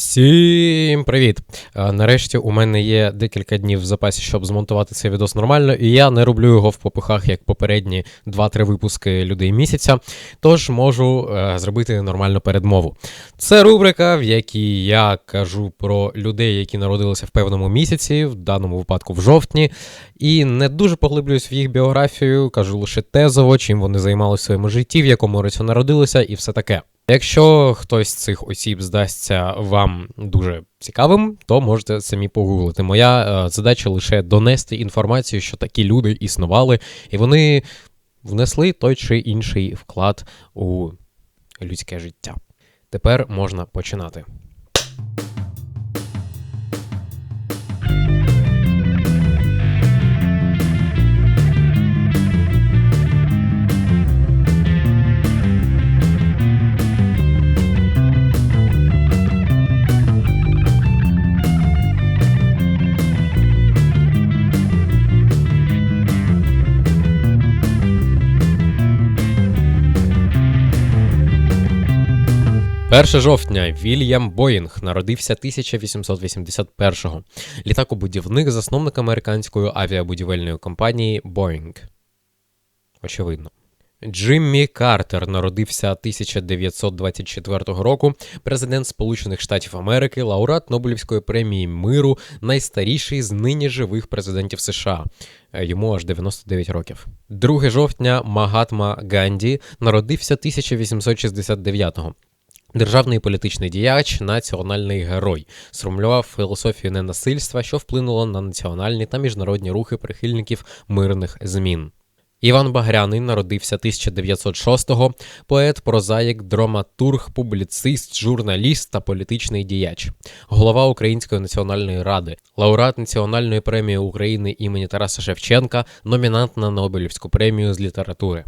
Всім привіт! Е, Нарешті у мене є декілька днів в запасі, щоб змонтувати цей відос нормально, і я не роблю його в попихах, як попередні 2-3 випуски людей місяця. Тож можу е, зробити нормальну передмову. Це рубрика, в якій я кажу про людей, які народилися в певному місяці, в даному випадку в жовтні, і не дуже поглиблююсь в їх біографію, кажу лише тезово, чим вони займалися в своєму житті, в якому році народилися, і все таке. Якщо хтось з цих осіб здасться вам дуже цікавим, то можете самі погуглити. Моя е, задача лише донести інформацію, що такі люди існували, і вони внесли той чи інший вклад у людське життя. Тепер можна починати. Перше жовтня Вільям Боїнг народився 1881-го. Літакобудівник, засновник американської авіабудівельної компанії Boeing. Очевидно. Джиммі Картер народився 1924 року. Президент Сполучених Штатів Америки, лауреат Нобелівської премії миру, найстаріший з нині живих президентів США. Е, Йому аж 99 років. 2 жовтня Магатма Ганді народився 1869-го. Державний політичний діяч, національний герой, сформулював філософію ненасильства, що вплинуло на національні та міжнародні рухи прихильників мирних змін. Іван Багряний народився 1906-го, поет, прозаїк, драматург, публіцист, журналіст та політичний діяч, голова Української національної ради, лауреат Національної премії України імені Тараса Шевченка, номінант на Нобелівську премію з літератури.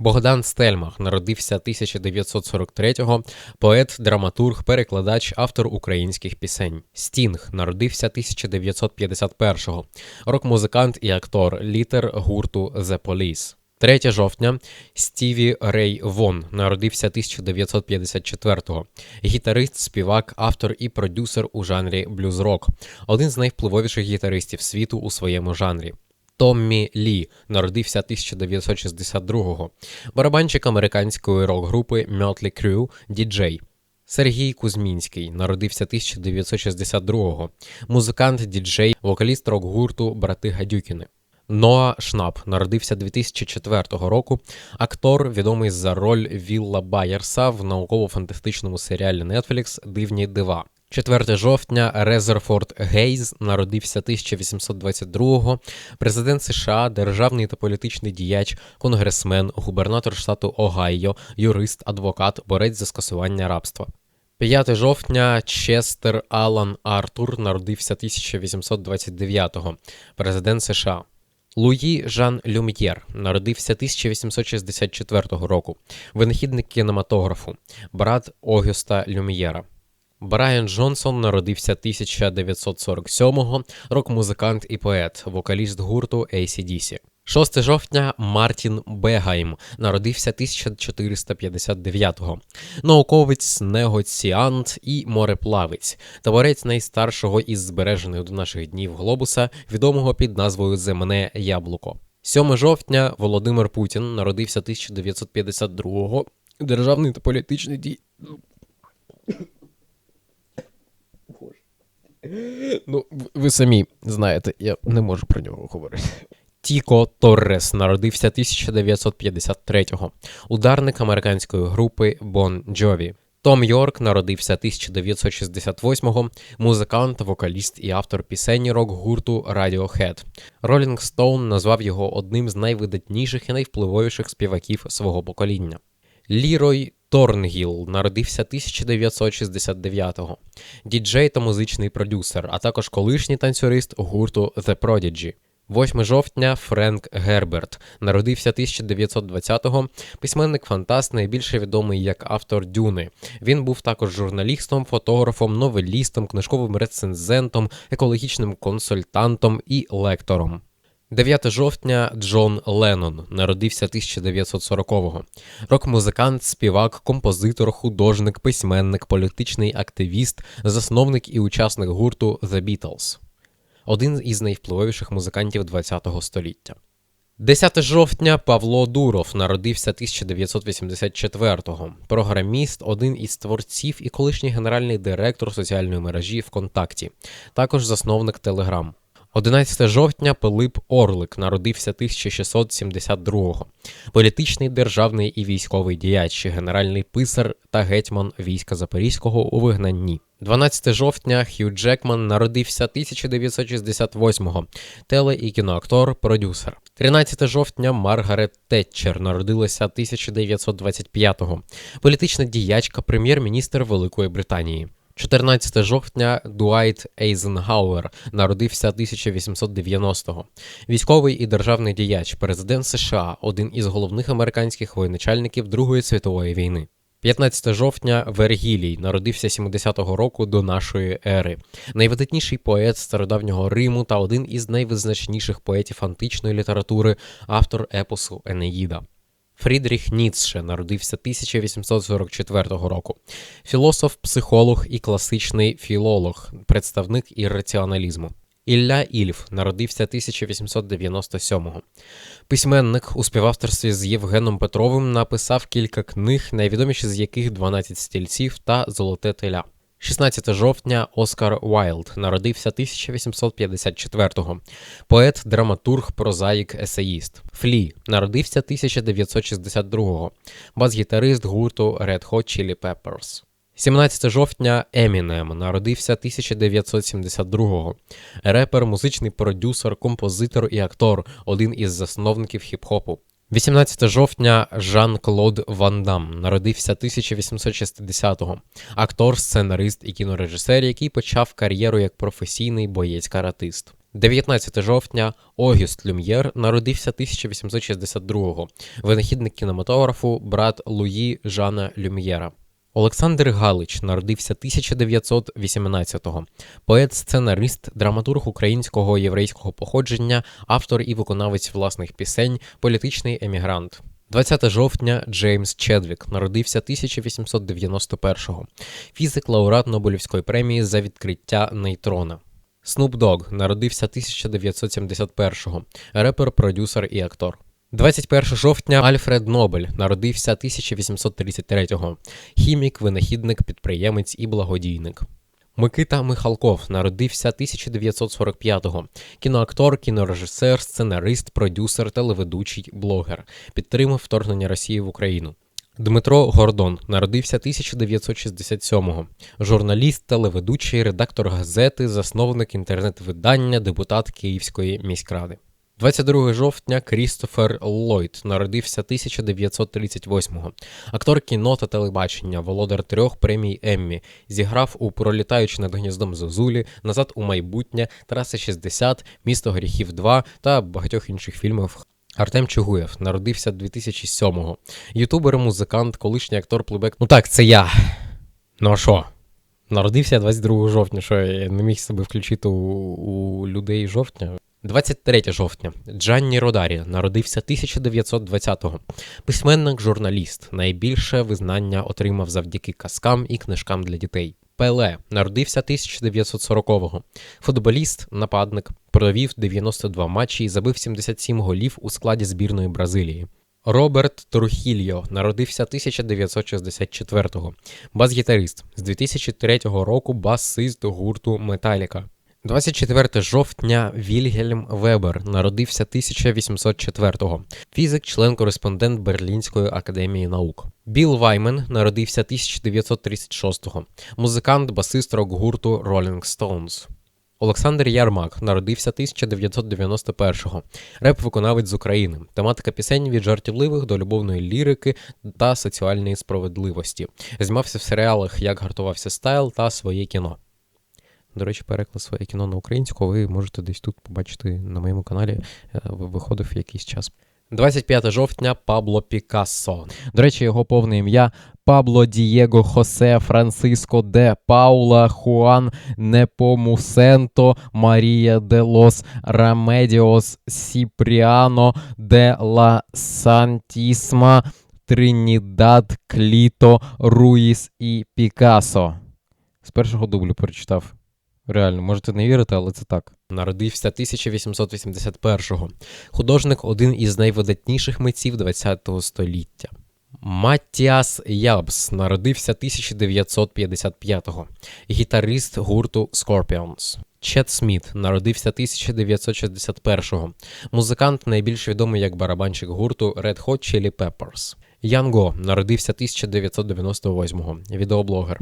Богдан Стельмах народився 1943-го, поет, драматург, перекладач, автор українських пісень. Стінг народився 1951-го, рок-музикант і актор, літер гурту The Police. 3 жовтня Стіві Рей Вон народився 1954-го. Гітарист, співак, автор і продюсер у жанрі блюз-рок, один з найвпливовіших гітаристів світу у своєму жанрі. Томмі Лі народився 1962-го, барабанщик американської рок-групи Mötley Crüe, діджей. Сергій Кузьмінський народився 1962-го, музикант, діджей, вокаліст рок-гурту Брати Гадюкіни. Ноа Шнап народився 2004 року. Актор, відомий за роль Вілла Байерса в науково-фантастичному серіалі Netflix Дивні дива. 4 жовтня Резерфорд Гейз народився 1822-го, президент США, державний та політичний діяч, конгресмен, губернатор штату Огайо, юрист, адвокат, борець за скасування рабства. 5 жовтня Честер Алан Артур народився 1829-го, президент США. Луї Жан Люм'єр народився 1864 року, винахідник кінематографу, брат Огюста Люм'єра. Брайан Джонсон народився 1947-го, рок-музикант і поет, вокаліст гурту ACDC. 6 жовтня Мартін Бегайм народився 1459-го, науковець, негоціант і мореплавець, творець найстаршого із збережених до наших днів глобуса, відомого під назвою Земне Яблуко. 7 жовтня Володимир Путін народився 1952-го, державний та політичний дій. Ну, ви самі знаєте, я не можу про нього говорити. Тіко Торрес народився 1953-го, ударник американської групи Бон Джові. Том Йорк народився 1968-го, музикант, вокаліст і автор пісень рок-гурту Radiohead. Rolling Stone назвав його одним з найвидатніших і найвпливовіших співаків свого покоління. Лірой Торнгіл народився 1969-го, діджей та музичний продюсер, а також колишній танцюрист гурту The Prodigy. 8 жовтня Френк Герберт народився 1920-го, письменник фантаст, найбільше відомий як автор Дюни. Він був також журналістом, фотографом, новелістом, книжковим рецензентом, екологічним консультантом і лектором. 9 жовтня Джон Леннон народився 1940-го. Рок-музикант, співак, композитор, художник, письменник, політичний активіст, засновник і учасник гурту The Beatles. Один із найвпливовіших музикантів ХХ століття. 10 жовтня Павло Дуров народився 1984-го. Програміст, один із творців і колишній генеральний директор соціальної мережі ВКонтакті, також засновник Телеграм. 11 жовтня Пилип Орлик народився 1672-го. Політичний державний і військовий діяч, генеральний писар та гетьман війська Запорізького у вигнанні. 12 жовтня Хью Джекман народився 1968-го. Теле- і кіноактор, продюсер. 13 жовтня Маргарет Тетчер народилася 1925-го. Політична діячка, прем'єр-міністр Великої Британії. 14 жовтня Дуайт Ейзенгауер народився 1890-го. Військовий і державний діяч, президент США, один із головних американських воєначальників Другої світової війни. 15 жовтня Вергілій народився 70-го року до нашої ери, найвидатніший поет стародавнього Риму та один із найвизначніших поетів античної літератури, автор епосу Енеїда. Фрідріх Ніцше народився 1844 року. Філософ, психолог і класичний філолог, представник ірраціоналізму. Ілля Ільф народився 1897-го. Письменник у співавторстві з Євгеном Петровим написав кілька книг, найвідоміші з яких «12 стільців та Золоте теля. 16 жовтня Оскар Уайлд народився 1854-го. Поет, драматург, прозаїк, есеїст. Флі народився 1962-го. Бас-гітарист гурту Red Hot Chili Peppers. 17 жовтня Емінем народився 1972-го. Репер, музичний продюсер, композитор і актор, один із засновників хіп-хопу. 18 жовтня Жан-Клод Ван Дам народився 1860-го. Актор, сценарист і кінорежисер, який почав кар'єру як професійний боєць-каратист. 19 жовтня Огюст Люм'єр народився 1862-го. Винахідник кінематографу, брат Луї Жана Люм'єра. Олександр Галич народився 1918-го. Поет, сценарист, драматург українського єврейського походження, автор і виконавець власних пісень, політичний емігрант. 20 жовтня Джеймс Чедвік народився 1891-го. Фізик лауреат Нобелівської премії за відкриття нейтрона. Снуп Дог народився 1971-го. Репер, продюсер і актор. 21 жовтня Альфред Нобель народився 1833-го. Хімік, винахідник, підприємець і благодійник. Микита Михалков народився 1945-го. Кіноактор, кінорежисер, сценарист, продюсер, телеведучий, блогер. Підтримав вторгнення Росії в Україну. Дмитро Гордон народився 1967-го. Журналіст, телеведучий, редактор газети, засновник інтернет-видання, депутат Київської міськради. 22 жовтня Крістофер Ллойд народився 1938-го. Актор кіно та телебачення, володар трьох премій Еммі, зіграв у Пролітаючи над гніздом Зозулі, назад у майбутнє, Траси 60, Місто гріхів 2 та багатьох інших фільмів. Артем Чугуєв народився 2007-го. Ютубер, музикант, колишній актор плейбек. Ну так, це я. Ну а що? Народився 22 жовтня, що я не міг себе включити у, у людей жовтня. 23 жовтня Джанні Родарі народився 1920-го. Письменник, журналіст. Найбільше визнання отримав завдяки казкам і книжкам для дітей. Пеле народився 1940-го. Футболіст, нападник, провів 92 матчі і забив 77 голів у складі збірної Бразилії. Роберт Трухільо народився 1964-го. Бас-гітарист з 2003 року басист гурту Металіка. 24 жовтня Вільгельм Вебер народився 1804-го. Фізик, член-кореспондент Берлінської академії наук. Біл Ваймен народився 1936-го. Музикант, басист рок-гурту Rolling Stones. Олександр Ярмак народився 1991-го. Реп-виконавець з України. Тематика пісень від жартівливих до любовної лірики та соціальної справедливості. Знімався в серіалах Як гартувався стайл та своє кіно. До речі, переклад своє кіно на українську ви можете десь тут побачити на моєму каналі. Е, виходив якийсь час. 25 жовтня Пабло Пікассо. До речі, його повне ім'я Пабло Дієго Хосе Франциско де Паула Хуан Непомусенто Марія де лос Рамедіос Сіпріано де ла Сантісма Тринідад Кліто Руїс і Пікасо. З першого дублю прочитав. Реально, можете не вірити, але це так. Народився 1881-го. Художник один із найвидатніших митців ХХ століття. Маттіас Ябс народився 1955-го. Гітарист гурту Scorpions. Чет Сміт народився 1961-го. Музикант найбільш відомий як барабанщик гурту Red Hot Chili Peppers. Ян Го народився 1998-го. Відеоблогер.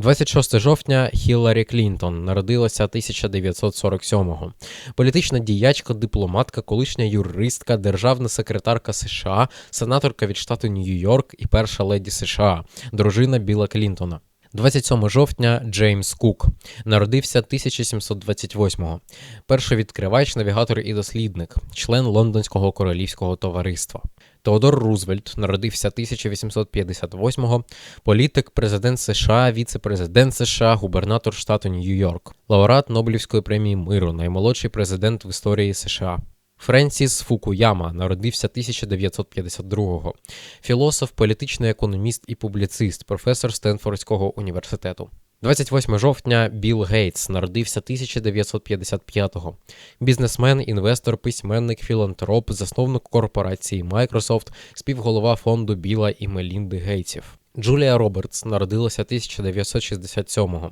26 жовтня Хіларі Клінтон народилася 1947-го. Політична діячка, дипломатка, колишня юристка, державна секретарка США, сенаторка від штату Нью-Йорк і перша леді США, дружина Біла Клінтона. 27 жовтня Джеймс Кук народився 1728-го. Перший відкривач, навігатор і дослідник, член Лондонського королівського товариства. Теодор Рузвельт народився 1858-го, політик, президент США, віце-президент США, губернатор штату Нью-Йорк, лауреат Нобелівської премії миру, наймолодший президент в історії США. Френсіс Фукуяма народився 1952-го. Філософ, політичний економіст і публіцист, професор Стенфордського університету. 28 жовтня Білл Гейтс народився 1955-го. Бізнесмен, інвестор, письменник, філантроп, засновник корпорації Microsoft, співголова фонду Біла і Мелінди Гейтсів. Джулія Робертс народилася 1967-го.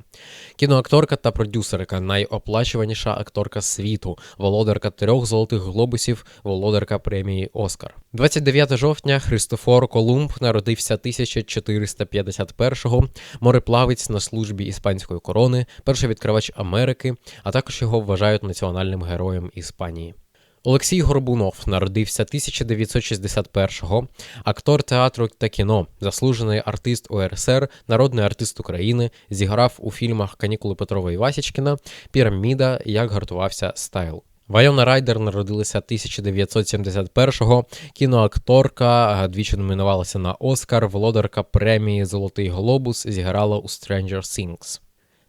Кіноакторка та продюсерка, найоплачуваніша акторка світу, володарка трьох золотих глобусів, володарка премії Оскар. 29 жовтня Христофор Колумб народився 1451-го, мореплавець на службі іспанської корони, перший відкривач Америки, а також його вважають національним героєм Іспанії. Олексій Горбунов народився 1961-го, актор театру та кіно, заслужений артист УРСР, народний артист України, зіграв у фільмах Канікули Петрова і Васічкіна, Піраміда, Як гартувався стайл. Вайона Райдер народилася 1971-го, кіноакторка, двічі номінувалася на Оскар, володарка премії Золотий Глобус, зіграла у Stranger Things.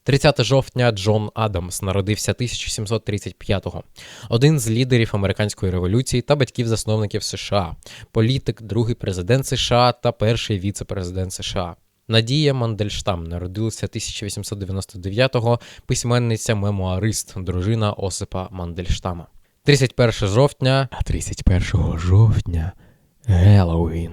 30 жовтня Джон Адамс народився 1735-го. Один з лідерів американської революції та батьків-засновників США, політик, другий президент США та перший віце-президент США. Надія Мандельштам народилася 1899-го, письменниця мемуарист, дружина Осипа Мандельштама. 31 жовтня, а 31 жовтня Геловін.